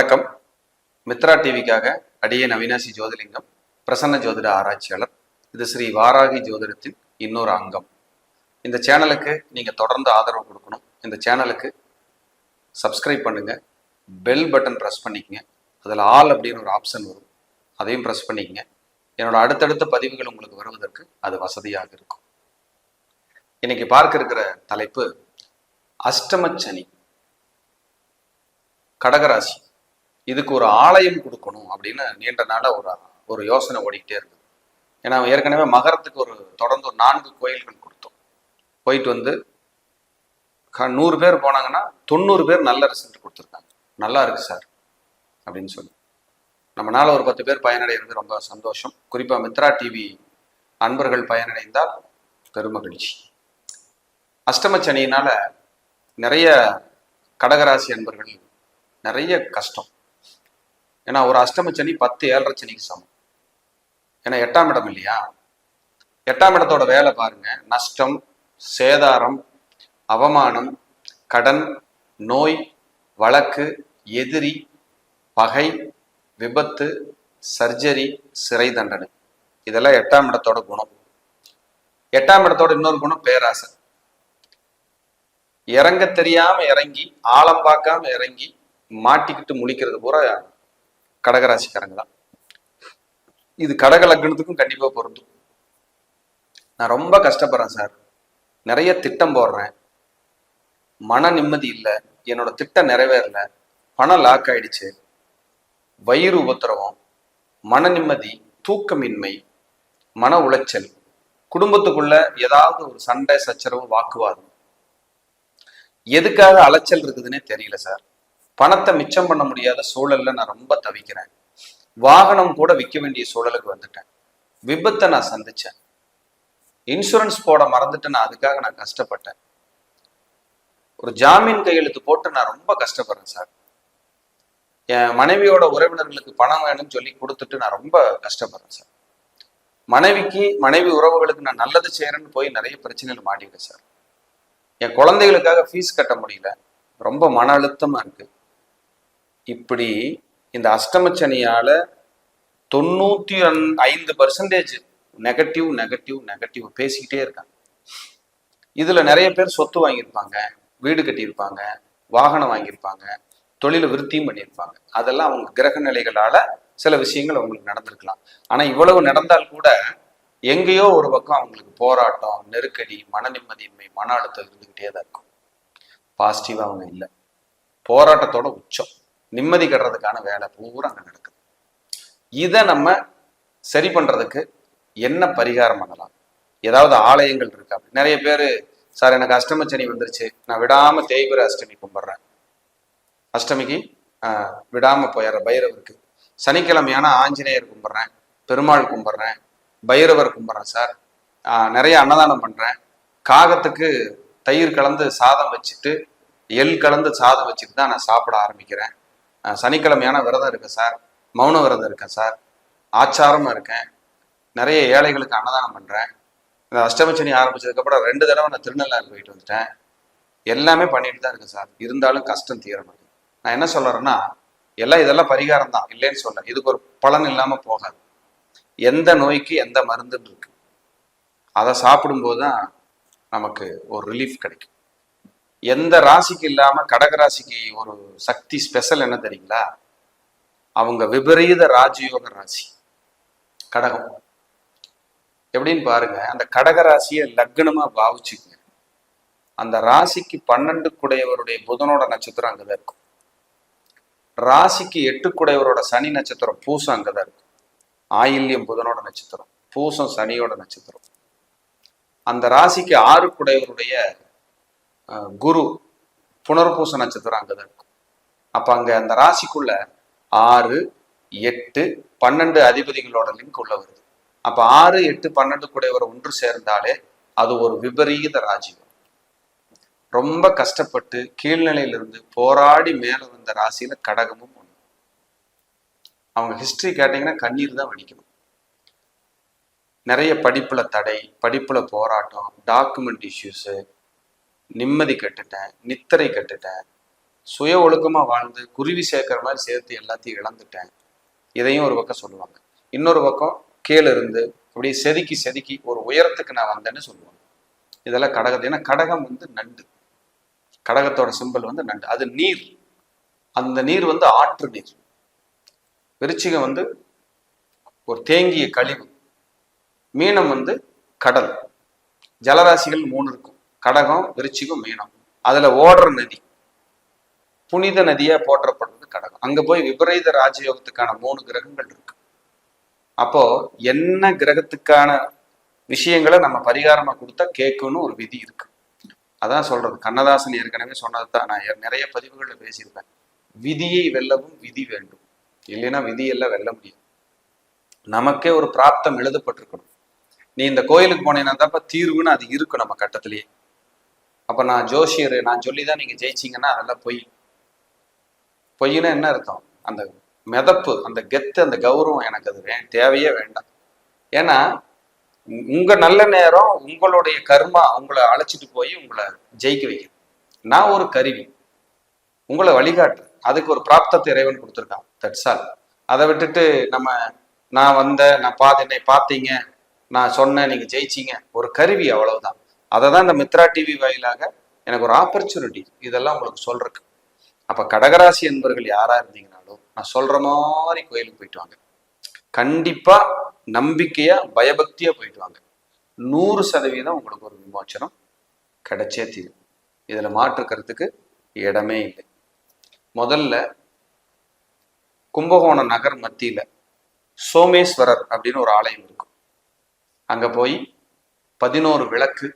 வணக்கம். மித்ரா டிவிக்காக அடியே அவினாசி ஜோதிலிங்கம் பிரசன்ன ஜோதிட ஆராய்ச்சியாளர். இது ஸ்ரீ வாராகி ஜோதிடத்தின் இன்னொரு அங்கம். இந்த சேனலுக்கு நீங்கள் தொடர்ந்து ஆதரவு கொடுக்கணும். இந்த சேனலுக்கு சப்ஸ்கிரைப் பண்ணுங்க. பெல் பட்டன் ப்ரெஸ் பண்ணிக்கங்க. அதில் ஆல் அப்படின்னு ஒரு ஆப்ஷன் வரும். அதையும் ப்ரெஸ் பண்ணிக்கங்க. என்னோட அடுத்தடுத்த பதிவுகள் உங்களுக்கு வருவதற்கு அது வசதியாக இருக்கும். இன்னைக்கு பார்க்க இருக்கிற தலைப்பு அஷ்டமச்சனி கடகராசி. இதுக்கு ஒரு ஆலயம் கொடுக்கணும் அப்படின்னு நீண்ட நாளாக ஒரு ஒரு யோசனை ஓடிக்கிட்டே இருக்குது ஏன்னா ஏற்கனவே மகரத்துக்கு ஒரு தொடர்ந்து ஒரு நான்கு கோயில்கள் கொடுத்தோம். போயிட்டு வந்து க- நூறு பேர் போனாங்கன்னா தொண்ணூறு பேர் நல்ல ரிசல்ட் கொடுத்துருக்காங்க. நல்லா இருக்கு சார் அப்படின்னு சொல்லி. நம்மளால் ஒரு பத்து பேர் பயனடைகிறது ரொம்ப சந்தோஷம். குறிப்பாக மித்ரா டிவி அன்பர்கள் பயனடைந்தால் பெருமகிழ்ச்சி அஷ்டமச்சனியினால் நிறைய கடகராசி அன்பர்கள் நிறைய கஷ்டம். ஏன்னா ஒரு அஷ்டம சனி பத்து ஏழரை சனிக்கு சமம். ஏன்னா எட்டாம் இடம் இல்லையா? எட்டாம் இடத்தோட வேலை பாருங்க. நஷ்டம் சேதாரம் அவமானம் கடன் நோய் வழக்கு எதிரி பகை விபத்து சர்ஜரி சிறை தண்டனை. இதெல்லாம் எட்டாம் இடத்தோட குணம். எட்டாம் இடத்தோட இன்னொரு குணம் பேராசை. இறங்க தெரியாம இறங்கி ஆழம் பார்க்காம இறங்கி மாட்டிக்கிட்டு முழிக்கிறது பூரா கடகராசிக்காரங்க தான். இது கடக லக்னத்துக்கும் கண்டிப்பாக பொருந்தும். நான் ரொம்ப கஷ்டப்படுறேன் சார். நிறைய திட்டம் போடுறேன். மன நிம்மதி இல்லை. என்னோட திட்டம் நிறைவேறல. பணம் லாக் ஆயிடுச்சு. வயிறு உபத்திரவம். மன நிம்மதி தூக்கமின்மை மன உளைச்சல். குடும்பத்துக்குள்ள ஏதாவது ஒரு சண்டை சச்சரவு வாக்குவாதம். எதுக்காக அலைச்சல் இருக்குதுன்னே தெரியல சார். பணத்தை மிச்சம் பண்ண முடியாத சூழல்ல நான் ரொம்ப தவிக்கிறேன். வாகனம் கூட விற்க வேண்டிய சூழலுக்கு வந்துட்டேன். விபத்தை நான் சந்திச்சேன். இன்சூரன்ஸ் போட மறந்துட்டு நான் அதுக்காக நான் கஷ்டப்பட்டேன். ஒரு ஜாமீன் கையெழுத்து போட்டு நான் ரொம்ப கஷ்டப்படுறேன் சார். என் மனைவியோட உறவினர்களுக்கு பணம் வேணும்னு சொல்லி கொடுத்துட்டு நான் ரொம்ப கஷ்டப்படுறேன் சார். மனைவிக்கு மனைவி உறவுகளுக்கு நான் நல்லது செய்யறேன்னு போய் நிறைய பிரச்சனைகள் மாட்டிட்டேன் சார். என் குழந்தைகளுக்காக ஃபீஸ் கட்ட முடியல. ரொம்ப மன அழுத்தமா இருக்கு. இப்படி இந்த அஷ்டமச்சனியால தொண்ணூத்தி ஐந்து பர்சன்டேஜ் நெகட்டிவ் நெகட்டிவ் நெகட்டிவ் பேசிக்கிட்டே இருக்காங்க. இதுல நிறைய பேர் சொத்து வாங்கியிருப்பாங்க வீடு கட்டியிருப்பாங்க வாகனம் வாங்கியிருப்பாங்க தொழில விருத்தியும் பண்ணியிருப்பாங்க. அதெல்லாம் அவங்க கிரக நிலைகளால சில விஷயங்கள் அவங்களுக்கு நடந்திருக்கலாம். ஆனா இவ்வளவு நடந்தால் கூட எங்கேயோ ஒரு பக்கம் அவங்களுக்கு போராட்டம் நெருக்கடி மன நிம்மதியின்மை மன அழுத்தம் இருந்துகிட்டே தான் இருக்கும். பாசிட்டிவா அவங்க இல்லை. போராட்டத்தோட உச்சம். நிம்மதி கட்டுறதுக்கான வேலை பூரா அங்கே நடக்குது. இதை நம்ம சரி பண்ணுறதுக்கு என்ன பரிகாரம் பண்ணலாம்? ஏதாவது ஆலயங்கள் இருக்கா நிறைய பேர் சார் எனக்கு அஷ்டமச்சனி வந்துருச்சு. நான் விடாமல் தேய்பிர அஷ்டமி கும்பிட்றேன். அஷ்டமிக்கு விடாமல் போயிடுற போயிடுறேன் பைரவருக்கு சனிக்கிழமையான ஆஞ்சநேயர் கும்பிட்றேன். பெருமாள் கும்பிட்றேன். பைரவர் கும்பிட்றேன் சார். நிறைய அன்னதானம் பண்ணுறேன் காகத்துக்கு தயிர் கலந்து சாதம் வச்சுட்டு எள் கலந்து சாதம் வச்சுட்டு தான் நான் சாப்பிட ஆரம்பிக்கிறேன். சனிக்கிழமையான விரதம் இருக்கேன் சார். மௌன விரதம் இருக்கேன் சார். ஆச்சாரமாக இருக்கேன். நிறைய ஏழைகளுக்கு அன்னதானம் பண்ணுறேன் இந்த அஷ்டமச்சனி ஆரம்பிச்சதுக்கப்புறம் ரெண்டு தடவை நான் திருநெல்வேலி போயிட்டு வந்துட்டேன். எல்லாமே பண்ணிட்டு தான் இருக்கேன் சார். இருந்தாலும் கஷ்டம் தீர மாட்டேங்குது. நான் என்ன சொல்கிறேன்னா எல்லாம் இதெல்லாம் பரிகாரம் தான். இல்லைன்னு சொல்ல. இதுக்கு ஒரு பலன் இல்லாமல் போகாது. எந்த நோய்க்கு எந்த மருந்துன்னு இருக்கு. அதை சாப்பிடும்போது தான் நமக்கு ஒரு ரிலீஃப் கிடைக்கும். எந்த ராசிக்கு இல்லாம கடக ராசிக்கு ஒரு சக்தி ஸ்பெஷல் என்ன தெரியுங்களா? அவங்க விபரீத ராஜயோக ராசி. கடகம். எப்படின்னு பாருங்க அந்த கடக ராசியை லக்னமா பாவிச்சுக்குங்க. அந்த ராசிக்கு பன்னெண்டு குடையவருடைய புதனோட நட்சத்திரம் அங்கதான் இருக்கும். ராசிக்கு எட்டு குடையவரோட சனி நட்சத்திரம் பூசம் அங்கதான் இருக்கும். ஆயில்யம் புதனோட நட்சத்திரம் பூசம் சனியோட நட்சத்திரம். அந்த ராசிக்கு ஆறு குடையவருடைய குரு புனர்பூச நட்சத்திரம் அங்கதான் இருக்கும். அப்போ அங்க அந்த ராசிக்குள்ள ஆறு எட்டு பன்னெண்டு அதிபதிகளோட லிங்க் உள்ள வருது. அப்போ ஆறு எட்டு பன்னெண்டு குடையவர் ஒன்று சேர்ந்தாலே அது ஒரு விபரீத ராஜ்யம். ரொம்ப கஷ்டப்பட்டு கீழ்நிலையிலிருந்து போராடி மேலே வந்த ராசியில கடகமும் ஒன்று அவங்க ஹிஸ்டரி கேட்டீங்கன்னா கண்ணீர் தான் வடிக்கணும் நிறைய படிப்புல தடை படிப்புல போராட்டம் டாக்குமெண்ட் இஷ்யூஸு நிம்மதி கட்டுட்டேன் நித்திரை கட்டுட்டேன் சுய ஒழுக்கமாக வாழ்ந்து குருவி சேர்க்கிற மாதிரி சேர்த்து எல்லாத்தையும் இழந்துட்டேன். இதையும் ஒரு பக்கம் சொல்லுவாங்க. இன்னொரு பக்கம் கீழே இருந்து அப்படியே செதுக்கி செதுக்கி ஒரு உயரத்துக்கு நான் வந்தேன்னு சொல்லுவாங்க. இதெல்லாம் கடகத்தை ஏன்னா கடகம் வந்து நண்டு. கடகத்தோட சிம்பிள் வந்து நண்டு. அது நீர். அந்த நீர் வந்து ஆற்று நீர். விருச்சிகம் வந்து ஒரு தேங்கிய கழிவு. மீனம் வந்து கடல். ஜலராசிகள் மூணு இருக்கும். கடகம் விருச்சிகம் மீனம். அதுல ஓடுற நதி. புனித நதியா போற்றப்படுறது கடகம். அங்க போய் விபரீத ராஜயோகத்துக்கான மூணு கிரகங்கள் இருக்கு. அப்போ என்ன கிரகத்துக்கான விஷயங்களை நம்ம பரிகாரமா கொடுத்தா கேட்கணும்னு ஒரு விதி இருக்கு. அதான் சொல்றது. கண்ணதாசன் ஏற்கனவே சொன்னதுதான். நான் நிறைய பதிவுகள்ல பேசியிருப்பேன். விதியை வெல்லவும் விதி வேண்டும். இல்லைன்னா விதியெல்லாம் வெல்ல முடியும் நமக்கே ஒரு பிராப்தம் எழுதப்பட்டிருக்கணும். நீ இந்த கோயிலுக்கு போனீங்கன்னா தான்ப்பா தீர்வுன்னு அது இருக்கும் நம்ம கட்டத்திலேயே. அப்போ நான் ஜோஷியர் நான் சொல்லி தான் நீங்கள் ஜெயிச்சீங்கன்னா அதெல்லாம் பொய். பொய்னா என்ன அர்த்தம்? அந்த மிதப்பு அந்த கெத்து அந்த கௌரவம் எனக்கு அது வே தேவையே வேண்டாம். ஏன்னா உங்கள் உங்க நல்ல நேரம் உங்களுடைய கர்மா உங்களை அழைச்சிட்டு போய் உங்களை ஜெயிக்க வைக்கும். நான் ஒரு கருவி. உங்களை வழிகாட்டு. அதுக்கு ஒரு பிராப்தத்தை இறைவன் கொடுத்துருக்கான். தட்ஸ் ஆல் அதை விட்டுட்டு நம்ம நான் வந்த நான் பார்த்து என்னை பார்த்தீங்க நான் சொன்னேன் நீங்க ஜெயிச்சிங்க. ஒரு கருவி அவ்வளவுதான். அதை தான் இந்த மித்ரா டிவி வாயிலாக எனக்கு ஒரு ஆப்பர்ச்சுனிட்டி இதெல்லாம் உங்களுக்கு சொல்றேன் அப்போ கடகராசி என்பவர்கள் யாரா இருந்தீங்கனாலும் நான் சொல்ற மாதிரி கோயிலுக்கு போயிட்டு வாங்க. கண்டிப்பா நம்பிக்கையா பயபக்தியா போயிட்டு வாங்க. நூறு சதவீதம் உங்களுக்கு ஒரு விமோச்சனம் கிடைச்சே தீரும். இதுல மாற்றுக்கிறதுக்கு இடமே இல்லை. முதல்ல கும்பகோணம் நகர் மத்தியில சோமேஸ்வரர் அப்படின்னு ஒரு ஆலயம் இருக்கும். அங்க போய் பதினோரு விளக்கு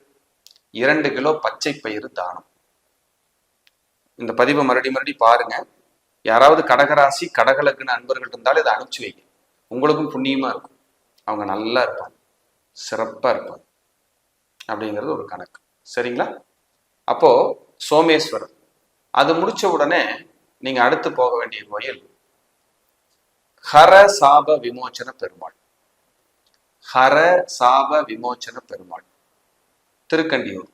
இரண்டு கிலோ பச்சை பயிறு தானம். இந்த பதிவை மறுபடி மறுபடி பாருங்க. யாராவது கடகராசி கடகலக்குன்னு அன்பர்கள் இருந்தாலும் இதை அனுப்பிச்சு வைங்க. உங்களுக்கும் புண்ணியமா இருக்கும். அவங்க நல்லா இருப்பாங்க. சிறப்பா இருப்பாங்க. அப்படிங்கிறது ஒரு கணக்கு. சரிங்களா? அப்போ சோமேஸ்வரர். அது முடிச்ச உடனே நீங்க அடுத்து போக வேண்டிய கோயில் ஹர சாப விமோச்சன பெருமாள். ஹர சாப விமோச்சன பெருமாள். திருக்கண்டியூர்.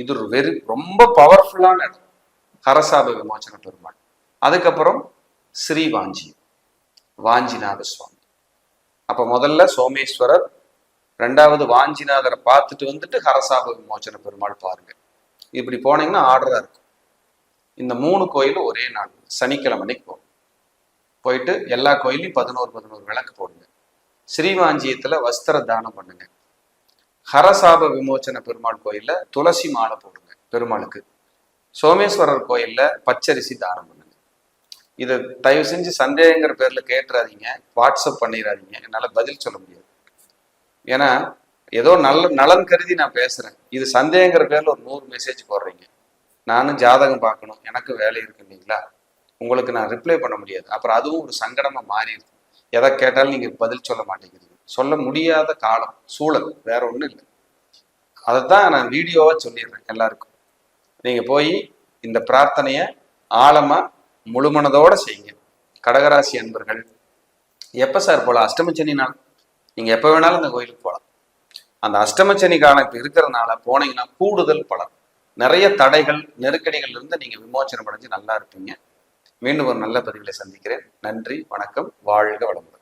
இது ஒரு வெரி ரொம்ப பவர்ஃபுல்லான இடம். ஹரசாப விமோச்சன பெருமாள். அதுக்கப்புறம் ஸ்ரீ வாஞ்சி வாஞ்சிநாத சுவாமி. அப்ப முதல்ல சோமேஸ்வரர் ரெண்டாவது வாஞ்சிநாதரை பார்த்துட்டு வந்துட்டு ஹரசாப விமோச்சன பெருமாள் பாருங்க. இப்படி போனீங்கன்னா ஆர்டரா இருக்கும். இந்த மூணு கோயிலும் ஒரே நாள் சனிக்கிழமை அன்னைக்கு போகும். போயிட்டு எல்லா கோயிலையும் பதினோரு பதினோரு விளக்கு போடுங்க. ஸ்ரீவாஞ்சியத்துல வஸ்திர தானம் பண்ணுங்க. ஹரசாப விமோச்சன பெருமாள் கோயில்ல துளசி மாலை போடுங்க பெருமாளுக்கு. சோமேஸ்வரர் கோயில்ல பச்சரிசி தானம் பண்ணுங்க. இதை தயவு செஞ்சு சந்தேகங்கிற பேர்ல கேட்டுறாதீங்க. வாட்ஸ்அப் பண்ணிடாதீங்க என்னால பதில் சொல்ல முடியாது. ஏன்னா ஏதோ நல்ல நலன் கருதி நான் பேசுறேன். இது சந்தேகங்கிற பேர்ல ஒரு நூறு மெசேஜ் போடுறீங்க. நானும் ஜாதகம் பார்க்கணும். எனக்கு வேலை இருக்கு இல்லைங்களா? உங்களுக்கு நான் ரிப்ளை பண்ண முடியாது. அப்புறம் அதுவும் ஒரு சங்கடமா மாறிடுது எதை கேட்டாலும் நீங்க பதில் சொல்ல மாட்டேங்கிறீங்க. சொல்ல முடியாத காலம் சூழல் வேற ஒண்ணும் இல்லை. அதைத்தான் நான் வீடியோவா சொல்லிடுறேன் எல்லாருக்கும். நீங்க போய் இந்த பிரார்த்தனைய ஆழமா முழுமனதோட செய்யுங்க. கடகராசி அன்பர்கள் எப்ப சார் போலாம்? அஷ்டமச்சனி நாள். நீங்க எப்ப வேணாலும் இந்த கோயிலுக்கு போகலாம் அந்த அஷ்டமச்சனி காலம் இப்போ இருக்கிறதுனால போனீங்கன்னா கூடுதல் பலன். நிறைய தடைகள் நெருக்கடிகள் இருந்து நீங்க விமோச்சனம் அடைஞ்சு நல்லா இருப்பீங்க. மீண்டும் ஒரு நல்ல பதிவில் சந்திக்கிறேன். நன்றி வணக்கம் வாழ்க வளமுடன்.